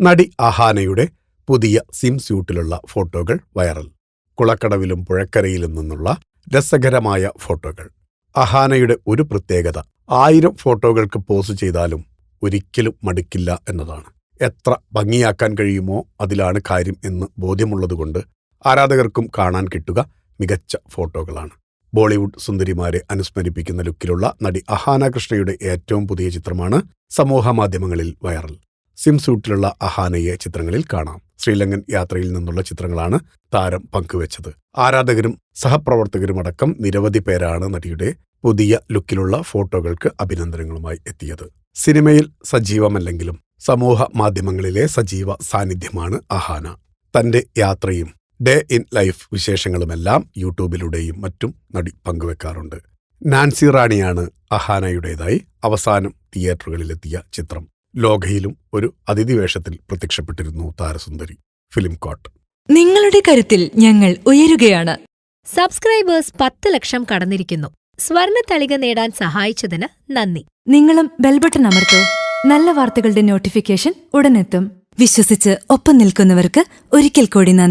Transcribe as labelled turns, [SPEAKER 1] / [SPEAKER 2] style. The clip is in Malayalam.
[SPEAKER 1] നടി അഹാനയുടെ പുതിയ സിം സ്യൂട്ടിലുള്ള ഫോട്ടോകൾ വൈറൽ. കുളക്കടവിലും പുഴക്കരയിലും നിന്നുള്ള രസകരമായ ഫോട്ടോകൾ. അഹാനയുടെ ഒരു പ്രത്യേകത ആയിരം ഫോട്ടോകൾക്ക് പോസ് ചെയ്താലും ഒരിക്കലും മടുക്കില്ല എന്നതാണ്. എത്ര ഭംഗിയാക്കാൻ കഴിയുമോ അതിലാണ് കാര്യം എന്ന് ബോധ്യമുള്ളതുകൊണ്ട് ആരാധകർക്കും കാണാൻ കിട്ടുക മികച്ച ഫോട്ടോകളാണ്. ബോളിവുഡ് സുന്ദരിമാരെ അനുസ്മരിപ്പിക്കുന്ന ലുക്കിലുള്ള നടി അഹാന കൃഷ്ണയുടെ ഏറ്റവും പുതിയ ചിത്രമാണ് സമൂഹമാധ്യമങ്ങളിൽ വൈറൽ. സിം സൂട്ടിലുള്ള അഹാനയെ ചിത്രങ്ങളിൽ കാണാം. ശ്രീലങ്കൻ യാത്രയിൽ നിന്നുള്ള ചിത്രങ്ങളാണ് താരം പങ്കുവച്ചത്. ആരാധകരും സഹപ്രവർത്തകരുമടക്കം നിരവധി പേരാണ് നടിയുടെ പുതിയ ലുക്കിലുള്ള ഫോട്ടോകൾക്ക് അഭിനന്ദനങ്ങളുമായി എത്തിയത്. സിനിമയിൽ സജീവമല്ലെങ്കിലും സമൂഹ മാധ്യമങ്ങളിലെ സജീവ സാന്നിധ്യമാണ് അഹാന. തന്റെ യാത്രയും ഡേ ഇൻ ലൈഫ് വിശേഷങ്ങളുമെല്ലാം യൂട്യൂബിലൂടെയും മറ്റും നടി പങ്കുവെക്കാറുണ്ട്. നാൻസി റാണിയാണ് അഹാനയുടേതായി അവസാനം തിയേറ്ററുകളിലെത്തിയ ചിത്രം. ലോകയിലും ഒരു അതിഥി വേഷത്തിൽ പ്രത്യക്ഷപ്പെട്ടിരുന്നു താരസുന്ദരി ഫിലിം കോട്ട്.
[SPEAKER 2] നിങ്ങളുടെ കരുത്തിൽ ഞങ്ങൾ ഉയരുകയാണ്.
[SPEAKER 3] സബ്സ്ക്രൈബേഴ്സ് പത്ത് ലക്ഷം കടന്നിരിക്കുന്നു. സ്വർണ തളിക നേടാൻ സഹായിച്ചതിന് നന്ദി.
[SPEAKER 2] നിങ്ങളും ബെൽബട്ടൺ അമർത്തോ. നല്ല വാർത്തകളുടെ നോട്ടിഫിക്കേഷൻ ഉടനെത്തും. വിശ്വസിച്ച് ഒപ്പം നിൽക്കുന്നവർക്ക് ഒരിക്കൽ കൂടി നന്ദി.